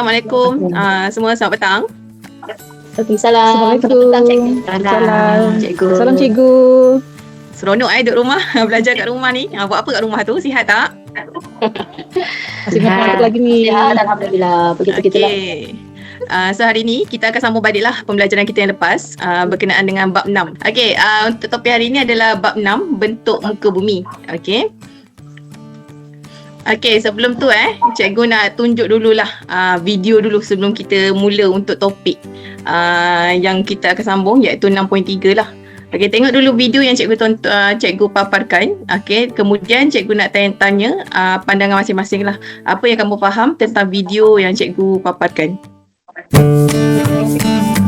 Assalamualaikum uh, semua selamat petang. Waalaikumsalam. Assalamualaikum. Selamat petang, Cikgu. Salam. Cikgu. Salam cikgu. Seronok eh duduk rumah belajar kat rumah ni. Uh, buat apa kat rumah tu? Sihat tak? Masih ingat lagi ni. Sihat, Alhamdulillah. Begitu-begitulah. Okey. Uh, so hari ni kita akan sambung balik lah pembelajaran kita yang lepas uh, berkenaan dengan bab 6. Okey, uh, untuk topik hari ni adalah bab 6 bentuk muka bumi. Okey. Okey, sebelum tu eh, cikgu nak tunjuk dululah uh, video dulu sebelum kita mula untuk topik uh, yang kita akan sambung iaitu 6.3 lah. Okey, tengok dulu video yang cikgu tont- uh, cikgu paparkan. Okey, kemudian cikgu nak tanya-tanya uh, pandangan masing-masing lah. Apa yang kamu faham tentang video yang cikgu paparkan? Okey.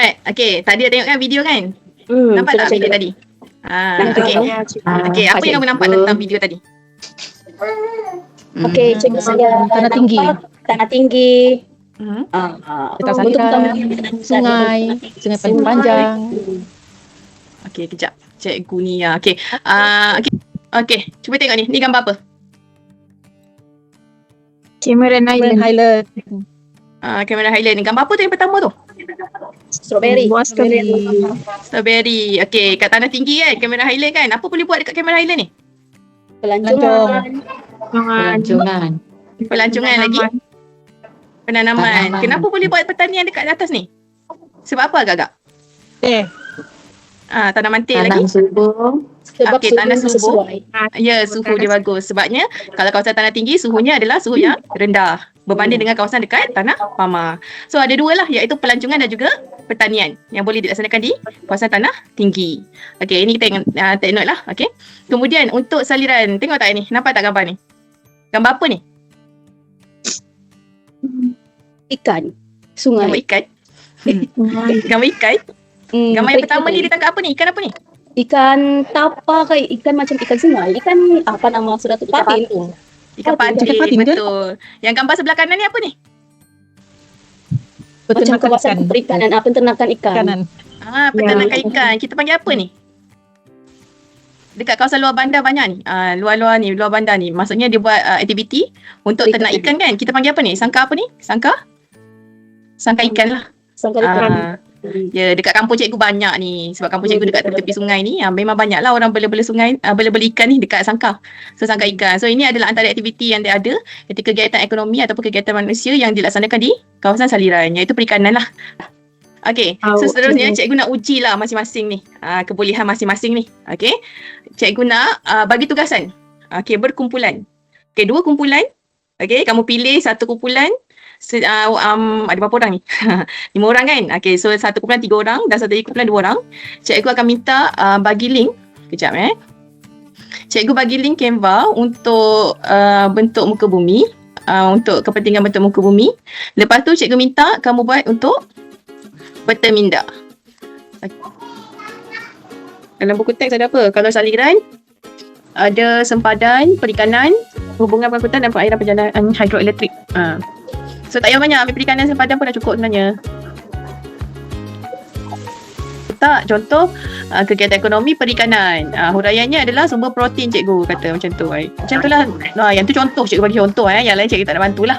Alright, okey. Tadi ada tengok kan video kan? Hmm, nampak tak video tadi? Ah, Nampak, okey. cikgu. Okey, apa yang kamu nampak tentang video tadi? Okey, cikgu saya Tanah tinggi. Tanah tinggi. Hmm. Ah, ah, saliran, utama- Sungai, sungai paling panjang. Okey, kejap. Cikgu ni ya. Okey. Ah, okey. Okey, cuba tengok ni. Ni gambar apa? Cameron Island. Highland. Ah, kamera highlight ni. Gambar apa tu yang pertama tu? Strawberry. Buah sekali. Strawberry. Okey, kat tanah tinggi kan, kamera highlight kan. Apa boleh buat dekat kamera highlight ni? Pelancongan. Pelancongan. Pelancongan lagi. Penanaman. Tanaman. Kenapa boleh buat pertanian dekat atas ni? Sebab apa agak-agak? Eh, Ah, tanaman teh lagi. Tanam subur. Sebab Okey, suhu tanah subur. sesuai. Ya, suhu dia bagus. Sebabnya kalau kawasan tanah tinggi, suhunya adalah suhu yang rendah. Berbanding dengan kawasan dekat tanah pama. So ada dua lah iaitu pelancongan dan juga pertanian yang boleh dilaksanakan di kawasan tanah tinggi. Okey, ini kita uh, take note lah. Okey. Kemudian untuk saliran, tengok tak ni? Nampak tak gambar ni? Gambar apa ni? Ikan. Gambar Sungai. ikan. Gambar ikan. Hmm, Gambar yang pertama ikan. ni dia tangkap apa ni? Ikan apa ni? Ikan tapa ke ikan macam ikan sungai. Ikan apa nama sudah tu? Patin. Ikan Patin. patin. Ikan patin? Betul. Yang gambar sebelah kanan ni apa ni? Macam kawasan ikan. perikanan. Ah, peternakan ikan. Kanan. Ah, peternakan ikan. Kita panggil apa ni? Dekat kawasan luar bandar banyak ni. Ah, luar-luar ni, luar bandar ni. Maksudnya dia buat uh, aktiviti untuk Ikan. ternak ikan kan. Kita panggil apa ni? Sangka apa ni? Sangka? Sangka ikan lah. Sangkar ikan. Ah, ya, dekat kampung cikgu banyak ni. Sebab kampung cikgu dekat tepi sungai ni. Ah, memang banyak lah orang bela-bela sungai, ah, bela-bela ikan ni dekat sangka. So, sangka ikan. So, ini adalah antara aktiviti yang dia ada ketika kegiatan ekonomi ataupun kegiatan manusia yang dilaksanakan di kawasan saliran. Iaitu perikanan lah. Okey, Ah, so seterusnya okey. cikgu nak uji lah masing-masing ni. Uh, kebolehan masing-masing ni. Okey. Cikgu nak uh, bagi tugasan. Okey, berkumpulan. Okey, dua kumpulan. Okey, kamu pilih satu kumpulan. Se, uh, um, ada berapa orang ni? Lima orang kan? Okey, so satu kumpulan tiga orang dan satu kumpulan dua orang. Cikgu akan minta uh, bagi link. Kejap eh. Cikgu bagi link Canva untuk uh, bentuk muka bumi. Uh, untuk kepentingan bentuk muka bumi. Lepas tu cikgu minta kamu buat untuk peta minda. Dalam buku teks ada apa? Kalau saliran, ada sempadan, perikanan, hubungan pengangkutan dan perairan perjalanan hidroelektrik. Ha. So tak payah banyak ambil perikanan sempadan pun dah cukup sebenarnya. Tak, contoh uh, kegiatan ekonomi perikanan. Uh, huraiannya adalah sumber protein cikgu kata macam tu. Eh. Macam tu lah. Nah, yang tu contoh cikgu bagi contoh eh. Yang lain cikgu tak nak bantulah.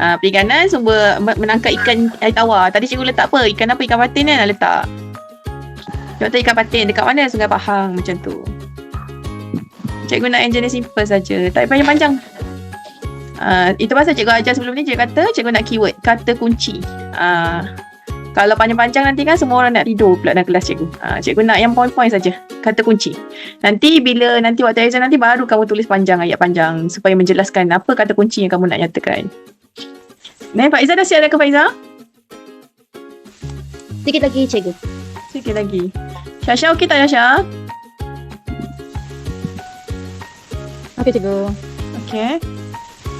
Uh, perikanan sumber me- menangkap ikan air tawar. Tadi cikgu letak apa? Ikan apa? Ikan patin kan letak. Contoh ikan patin dekat mana Sungai Pahang macam tu. Cikgu nak jenis simple saja. Tak payah panjang-panjang. Uh, itu pasal cikgu ajar sebelum ni cikgu kata cikgu nak keyword kata kunci. Uh, kalau panjang-panjang nanti kan semua orang nak tidur pula dalam kelas cikgu. Uh, cikgu nak yang point-point saja. Kata kunci. Nanti bila nanti waktu exam nanti baru kamu tulis panjang ayat panjang supaya menjelaskan apa kata kunci yang kamu nak nyatakan. Nah, Faiza dah siap dah ke Faiza? Sikit lagi cikgu. Sikit lagi. Syasha okey tak Syasha? Okey cikgu. Okey.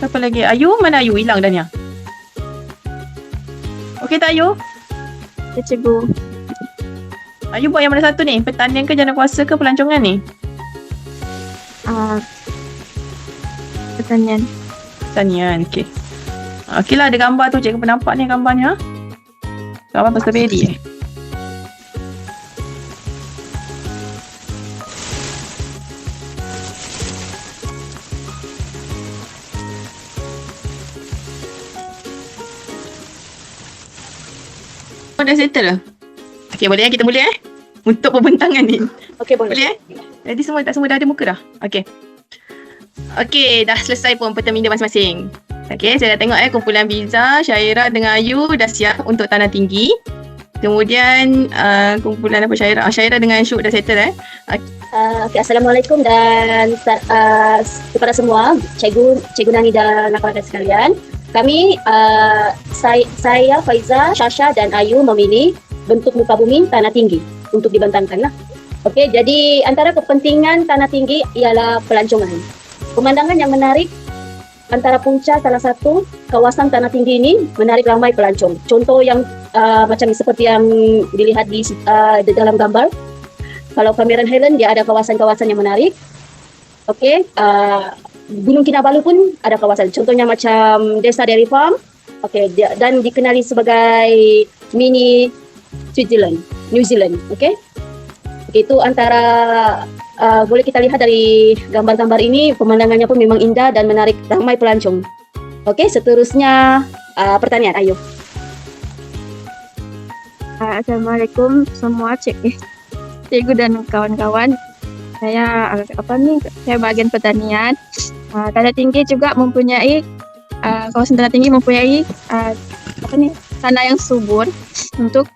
Siapa lagi? Ayu? Mana Ayu? Hilang dah ni. ah. Okey tak Ayu? Ya, cikgu. Ayu buat yang mana satu ni? Pertanian ke jana kuasa ke pelancongan ni? Ah, pertanyaan. Pertanian. Okey. Okey lah ada gambar tu. Cikgu pernah nampak ni gambarnya. Gambar pasal beri eh. Dah settle lah. Okey, boleh eh? Kita boleh eh? Untuk pembentangan ni. Okey boleh. Boleh eh? Jadi semua tak semua dah ada muka dah. Okey. Okey, dah selesai pun pertemuan masing-masing. Okey, saya dah tengok eh kumpulan Biza, Syaira dengan Ayu dah siap untuk tanah tinggi. Kemudian uh, kumpulan apa Syaira? Ah, Syaira dengan Syuk dah settle eh. Uh, okay, Assalamualaikum dan uh, kepada semua cikgu, cikgu Nani dan rakan sekalian. Kami uh, saya, saya Faiza, Shasha dan Ayu memilih bentuk muka bumi tanah tinggi untuk dibentangkan lah. Okey, jadi antara kepentingan tanah tinggi ialah pelancongan. Pemandangan yang menarik antara punca salah satu kawasan tanah tinggi ini menarik ramai pelancong. Contoh yang uh, macam seperti yang dilihat di, uh, dalam gambar. Kalau Cameron Highland dia ada kawasan-kawasan yang menarik. Okey, uh, Gunung Kinabalu pun ada kawasan. Contohnya macam Desa Dairy Farm. Dia, dan dikenali sebagai mini Switzerland, New Zealand. Okey. Itu antara uh, boleh kita lihat dari gambar-gambar ini pemandangannya pun memang indah dan menarik ramai pelancong. Okey, seterusnya uh, pertanyaan ayo. Ah, Assalamualaikum semua cik eh, cikgu dan kawan-kawan. Saya ah, apa ni? Saya bahagian pertanian. Ah, tanah tinggi juga mempunyai ah, kawasan tanah tinggi mempunyai ah, apa ni? Tanah yang subur untuk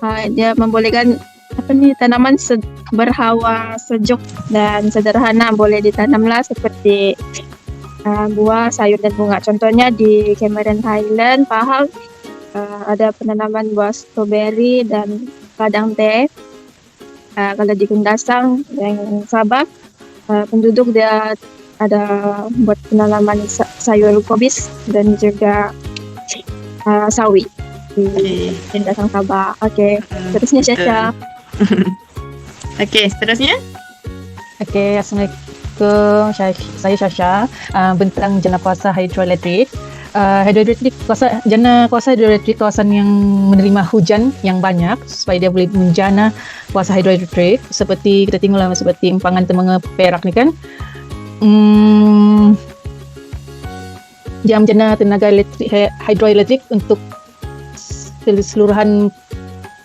ah, dia membolehkan apa ni tanaman se- berhawa sejuk dan sederhana boleh ditanamlah seperti ah, buah, sayur dan bunga. Contohnya di Cameron Highland, Pahang uh, ada penanaman buah stroberi dan padang teh. Uh, kalau di Kundasang yang Sabah, uh, penduduk dia ada buat penanaman sa- sayur kobis dan juga uh, sawi di Okey. Kundasang Sabah. Okey, Hmm, terusnya Syasha. Okey, seterusnya. Okey, Assalamualaikum. Saya, saya Syasha, uh, bentang jana kuasa hidroelektrik. Uh, hidroelektrik kuasa jana kuasa hidroelektrik kawasan yang menerima hujan yang banyak supaya dia boleh menjana kuasa hidroelektrik seperti kita tengoklah seperti empangan Temengah Perak ni kan. Hmm, dia menjana tenaga elektrik, hidroelektrik untuk keseluruhan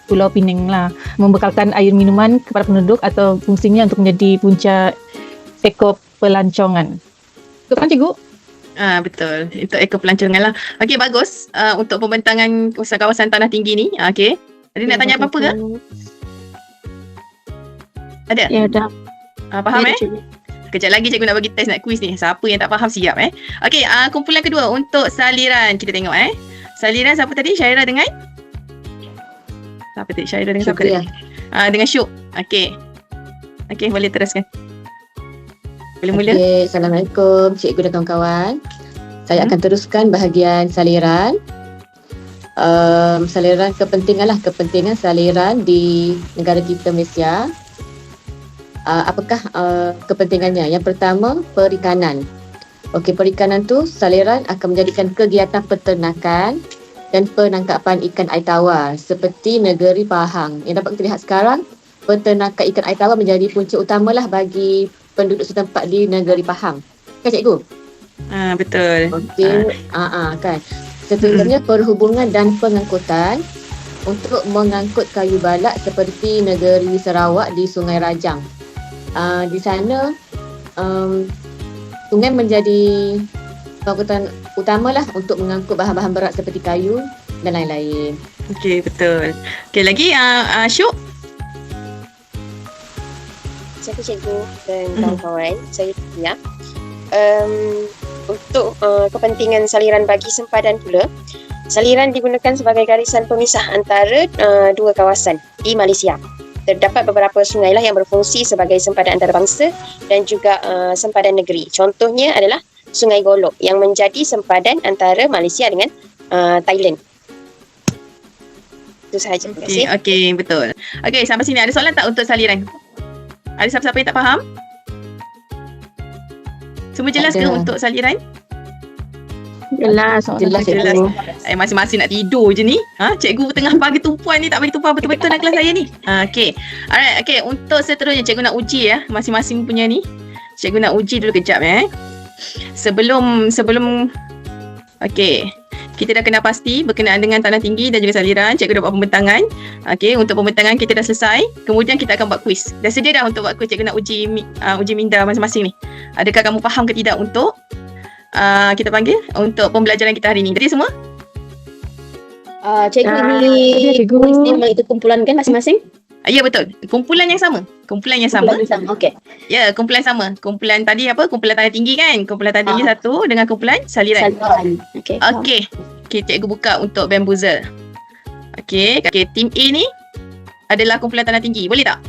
Pulau Pinang lah membekalkan air minuman kepada penduduk atau fungsinya untuk menjadi punca eko pelancongan. Betul kan cikgu? Ah betul. Itu eko pelancongan lah. Okey bagus. Uh, untuk pembentangan kawasan-kawasan tanah tinggi ni. Ah, Okey. Tadi nak tanya apa-apa ke? Ada? Ya dah. Ah, faham Ya, eh? cikgu. Kejap lagi cikgu nak bagi test nak quiz ni. Siapa yang tak faham siap eh. Okey, uh, kumpulan kedua untuk saliran. Kita tengok eh. Saliran siapa tadi? Syaira dengan? Siapa tadi? Syaira dengan siapa tadi? Ah, dengan Syuk. Okey. Okey, boleh teruskan. Boleh mula. Okey, Assalamualaikum cikgu dan kawan-kawan. Saya Hmm. akan teruskan bahagian saliran. Um, saliran kepentingan lah, kepentingan saliran di negara kita Malaysia. Uh, apakah uh, kepentingannya? Yang pertama, perikanan. Okey, perikanan tu saliran akan menjadikan kegiatan peternakan dan penangkapan ikan air tawar seperti negeri Pahang. Yang dapat kita lihat sekarang, peternakan ikan air tawar menjadi punca utamalah bagi penduduk setempat di negeri Pahang. Kan cikgu? Ah, betul. Okey. Ah ah kan. Seterusnya perhubungan dan pengangkutan. untuk mengangkut kayu balak seperti negeri Sarawak di Sungai Rajang. Uh, di sana um, sungai menjadi pengangkutan utama lah untuk mengangkut bahan-bahan berat seperti kayu dan lain-lain. Okey, betul. Okey, lagi uh, uh, Syuk. Saya cikgu dan Mhm. kawan-kawan, saya Tia. Um, untuk uh, kepentingan saliran bagi sempadan pula, saliran digunakan sebagai garisan pemisah antara uh, dua kawasan di Malaysia. Terdapat beberapa sungai lah yang berfungsi sebagai sempadan antarabangsa dan juga uh, sempadan negeri. Contohnya adalah Sungai Golok yang menjadi sempadan antara Malaysia dengan uh, Thailand. Itu sahaja. Terima kasih. Okey, betul. Okey, sampai sini ada soalan tak untuk saliran? Ada siapa-siapa yang tak faham? Semua jelas ke untuk saliran? Jelas. Jelas, Jelas. Eh, masing-masing nak tidur je ni. Ha, cikgu tengah bagi tumpuan ni tak bagi tumpuan betul-betul dalam kelas saya ni. Ha, okey. Alright, okey. Untuk seterusnya cikgu nak uji ya, masing-masing punya ni. Cikgu nak uji dulu kejap eh. Sebelum sebelum okey. Kita dah kena pasti berkenaan dengan tanah tinggi dan juga saliran. Cikgu dah buat pembentangan. Okey, untuk pembentangan kita dah selesai. Kemudian kita akan buat kuis. Dah sedia dah untuk buat kuis. Cikgu nak uji uh, uji minda masing-masing ni. Adakah kamu faham ke tidak untuk uh, kita panggil untuk pembelajaran kita hari ni. Jadi semua Uh, cikgu Ah, ini cikgu. memang itu kumpulan kan masing-masing? Ah, Ya betul. Kumpulan yang sama. Kumpulan yang sama. Kumpulan sama. Okey. Ya, kumpulan sama. Kumpulan tadi apa? Kumpulan tanah tinggi kan? Kumpulan tanah tinggi Ah. satu dengan kumpulan saliran. Saliran. Okey. Okey. Okey, cikgu buka untuk bamboozle. Okey, okey, tim A ni adalah kumpulan tanah tinggi. Boleh tak?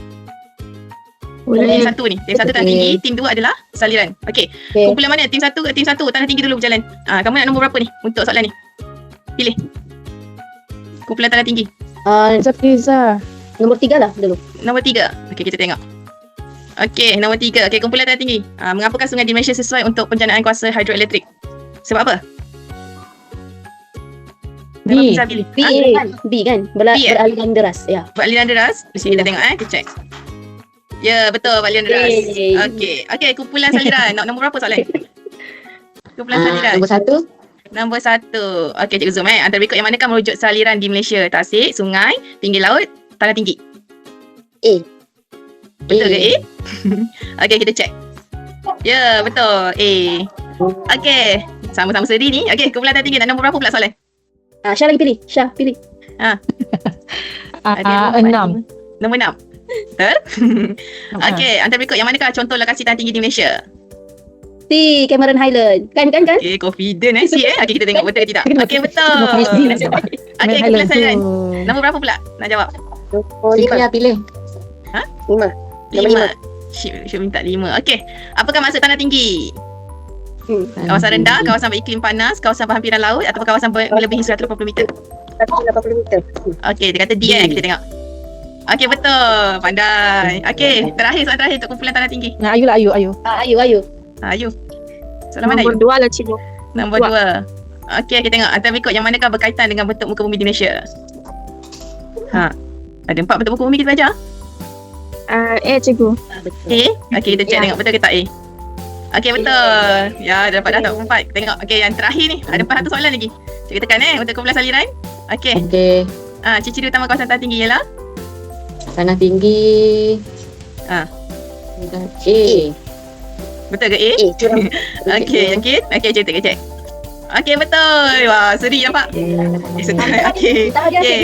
Tim Boleh. satu ni. Tim satu tanah tinggi, tim dua adalah saliran. Okey. Okey. Kumpulan mana? Tim satu ke tim satu tanah tinggi dulu berjalan. Ah, kamu nak nombor berapa ni untuk soalan ni? Pilih. Kumpulan tanah tinggi. Uh, Fiza Fiza. nombor tiga lah dulu. Nombor tiga. Okey, kita tengok. Okey, nombor tiga. Okey, kumpulan tanah tinggi. Uh, mengapakah sungai di Malaysia sesuai untuk penjanaan kuasa hidroelektrik? Sebab apa? B. Pilih. B Ha? kan? B kan? B, eh? beraliran deras. Ya. Beraliran deras. Sini kita tengok eh. Kita check. Ya, betul. Beraliran deras. Yeay. Okey. Okey, kumpulan saliran. Nak nombor berapa soalan? Kumpulan Ah, saliran. nombor satu, Nombor satu. Okey, Cikgu Zoom eh. Antara berikut yang manakah merujuk saliran di Malaysia? Tasik, sungai, pinggir laut, tanah tinggi. A. Betul ke A. A? Okey, kita check. Ya, betul. A. Okey. Sama-sama seri ni. Okey, kumpulan tanah tinggi. Dan nombor berapa pula soalan? Ah, Syah lagi pilih. Syah pilih. Ah, Ada ah, empat, enam. lima. Nombor enam. Betul? Okey, antara berikut yang manakah contoh lokasi tanah tinggi di Malaysia? C, Cameron Highland. Kan, kan, kan? Okey, confident eh si eh. Okey, kita tengok betul ke tidak. Okey, betul. Okey, kumpulan saliran. Nombor berapa pula? Nak jawab? Cikgu lima. yang pilih. Lima. Nombor Lima. Syuk, Syuk minta lima. Okey. Apakah maksud tanah tinggi? Hmm. Kawasan rendah, kawasan beriklim panas, kawasan berhampiran laut atau kawasan melebihi 180 meter? 180 meter. Okey, dia kata D eh. Kita tengok. Okey, betul. Pandai. Okey, terakhir soalan terakhir untuk kumpulan tanah tinggi. Nah, Ayu lah Ayu Ayu. Ah, Ayu, Ayu. Ha, Ayu. Soalan mana Nombor dua lah cikgu. Nombor dua. dua. Okey, kita tengok. Antara berikut yang manakah berkaitan dengan bentuk muka bumi di Malaysia? Ha. Ada empat bentuk muka bumi kita belajar. Uh, A cikgu. Ah, betul. A. Okey, kita check Ya. tengok betul ke tak A. Okey, betul. Ya, dah dapat dah tak empat. Tengok. Okey, yang terakhir ni. Ada empat satu soalan lagi. Cikgu tekan eh untuk kumpulan saliran. Okey. Okey. Ah, ciri-ciri utama kawasan tanah tinggi ialah Tanah tinggi. Ah. A. betul ke A? A. Okey, yakin? Okey, cikgu tengok check. Okey, betul. Wah, seri nampak. Eh, sedap. Okey. Minta hadiah. Okey.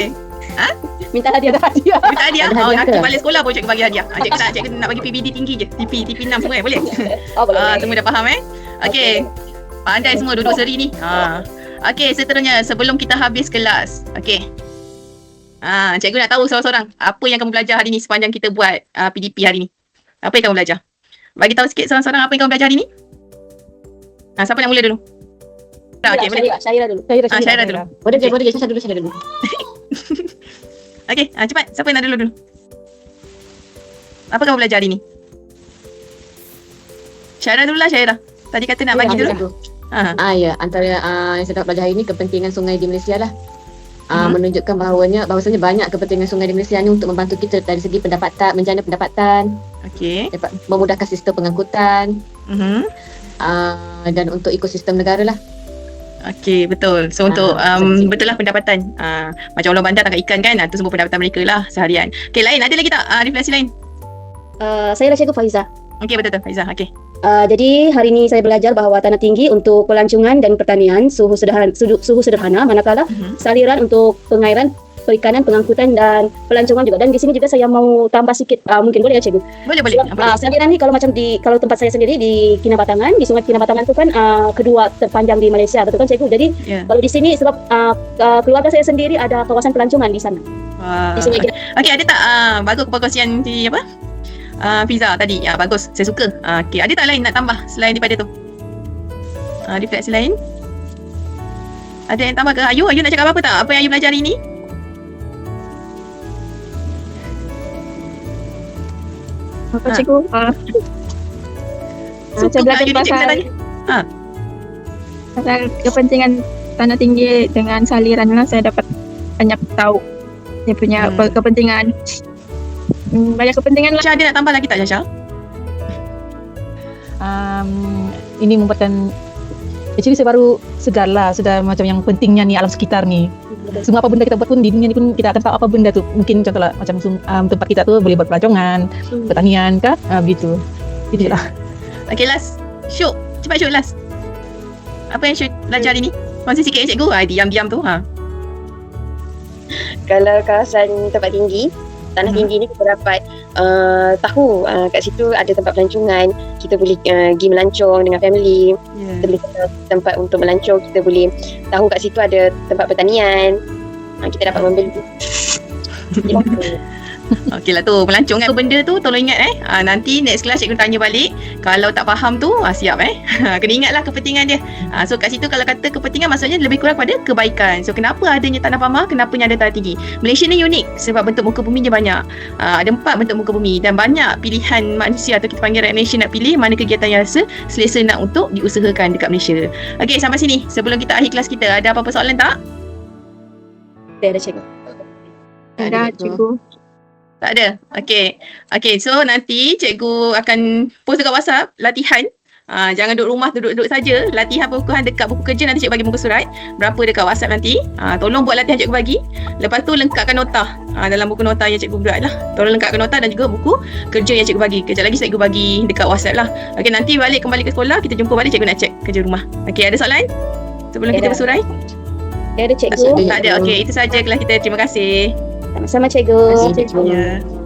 Minta hadiah. Minta hadiah. Ada Oh, nanti ke? balik sekolah baru cikgu bagi hadiah. Ah, cikgu nak cikgu nak bagi PBD tinggi je. TP, TP 6 semua eh, boleh? Oh, boleh. Ah, semua dah faham eh? Okey. Pandai semua duduk seri ni. Ha. Okey, seterusnya sebelum kita habis kelas. Okey. Ah, cikgu nak tahu seorang-seorang apa yang kamu belajar hari ni sepanjang kita buat uh, PDP hari ni. Apa yang kamu belajar? Bagi tahu sikit seorang-seorang apa yang kamu belajar hari ni. Ah, siapa nak mula dulu? Tak, okey, boleh. Syahira dulu. Syahira, Ah, Syahira dulu. Boleh je, boleh je. Saya dulu, saya dulu. Okey, ah, cepat. Siapa yang nak dulu dulu? Apa kamu belajar hari ni? Syairah dulu lah, Syairah. Tadi kata nak bagi dulu. Ah, Ah ya, antara ah, yang saya dapat belajar hari ini kepentingan sungai di Malaysia lah. Mhm. menunjukkan bahawanya bahawasanya banyak kepentingan sungai di Malaysia ni untuk membantu kita dari segi pendapatan, menjana pendapatan, okey. dapat memudahkan sistem pengangkutan Mhm. ah, dan untuk ekosistem negara lah. Okey, betul. So untuk Ah, um, betul. lah pendapatan. Uh, macam orang bandar tangkap ikan kan, ah, tu semua pendapatan mereka lah seharian. Okey, lain ada lagi tak uh, refleksi lain? Uh, saya adalah Cikgu Faiza. Okey, betul tu Faizah. Okey. Uh, jadi hari ini saya belajar bahawa tanah tinggi untuk pelancongan dan pertanian suhu sederhana, suhu, suhu sederhana manakala Mhm. saliran untuk pengairan, perikanan, pengangkutan dan pelancongan juga. Dan di sini juga saya mau tambah sikit uh, mungkin boleh ya Cikgu? Boleh boleh. Sebab, boleh. uh, saliran ni kalau macam di kalau tempat saya sendiri di Kinabatangan, di Sungai Kinabatangan tu kan uh, kedua terpanjang di Malaysia, betul kan Cikgu? Jadi Ya. kalau di sini sebab uh, uh, keluarga saya sendiri ada kawasan pelancongan di sana. Wah. Di Sungai Okey, ada tak uh, bagus perkongsian di apa? Uh, Fiza tadi. Ya, bagus. Saya suka. Uh, Okey, ada tak lain nak tambah selain daripada tu? Uh, refleksi lain? Ada yang tambah ke? Ayu, Ayu nak cakap apa-apa tak? Apa yang Ayu belajar hari ni? Apa Ha. cikgu? Ah. Ah, Suka saya belajar pasal, tanya. pasal kepentingan tanah tinggi dengan saliran lah saya dapat banyak tahu dia punya Hmm. pe- kepentingan. Hmm, banyak kepentingan lah. Syah ada nak tambah lagi tak Syah? Um, ini merupakan Actually saya baru sedar lah Sedar macam yang pentingnya ni alam sekitar ni Semua apa benda kita buat pun di dunia ni pun Kita akan tahu apa benda tu Mungkin contohlah macam um, tempat kita tu boleh buat pelancongan Pertanian kah uh, Begitu Itu je lah Okey, last. Syuk. Cepat Syuk last. Apa yang Syuk belajar hari ni? Kongsi sikit dengan cikgu. Ha, diam-diam tu. Ha. Kalau kawasan tempat tinggi, tanah tinggi ni kita dapat uh, tahu uh, kat situ ada tempat pelancongan, kita boleh uh, pergi melancong dengan family, kita boleh tempat untuk melancong, kita boleh tahu kat situ ada tempat pertanian, uh, kita dapat membeli. Okey lah tu melancong kan. Benda tu tolong ingat eh. Ha, nanti next class cikgu tanya balik. Kalau tak faham tu ha, siap eh. Kena ingatlah kepentingan dia. Ha, so kat situ kalau kata kepentingan maksudnya lebih kurang pada kebaikan. So kenapa adanya tanah pamah kenapa ada tanah tinggi? Malaysia ni unik sebab bentuk muka bumi dia banyak. Ha, ada empat bentuk muka bumi dan banyak pilihan manusia atau kita panggil rakyat Malaysia nak pilih mana kegiatan yang rasa selesa nak untuk diusahakan dekat Malaysia. Okey sampai sini. Sebelum kita akhir kelas kita ada apa-apa soalan tak? Ada ada Cikgu. Ada cikgu. Tak ada. Okey. Okey, so nanti cikgu akan post dekat WhatsApp latihan. Ha, jangan duduk rumah duduk-duduk saja. Latihan pengukuhan dekat buku kerja nanti cikgu bagi muka surat. Berapa dekat WhatsApp nanti. Ha, tolong buat latihan cikgu bagi. Lepas tu lengkapkan nota. Ha, dalam buku nota yang cikgu buat lah. Tolong lengkapkan nota dan juga buku kerja yang cikgu bagi. Kejap lagi cikgu bagi dekat WhatsApp lah. Okey, nanti balik kembali ke sekolah. Kita jumpa balik cikgu nak cek kerja rumah. Okey, ada soalan? Sebelum kita Ada. bersurai? Ya ada Cikgu. Tak ada. Okey, itu saja kelas kita. Terima kasih. Sama-sama Cikgu. Terima kasih, Cikgu.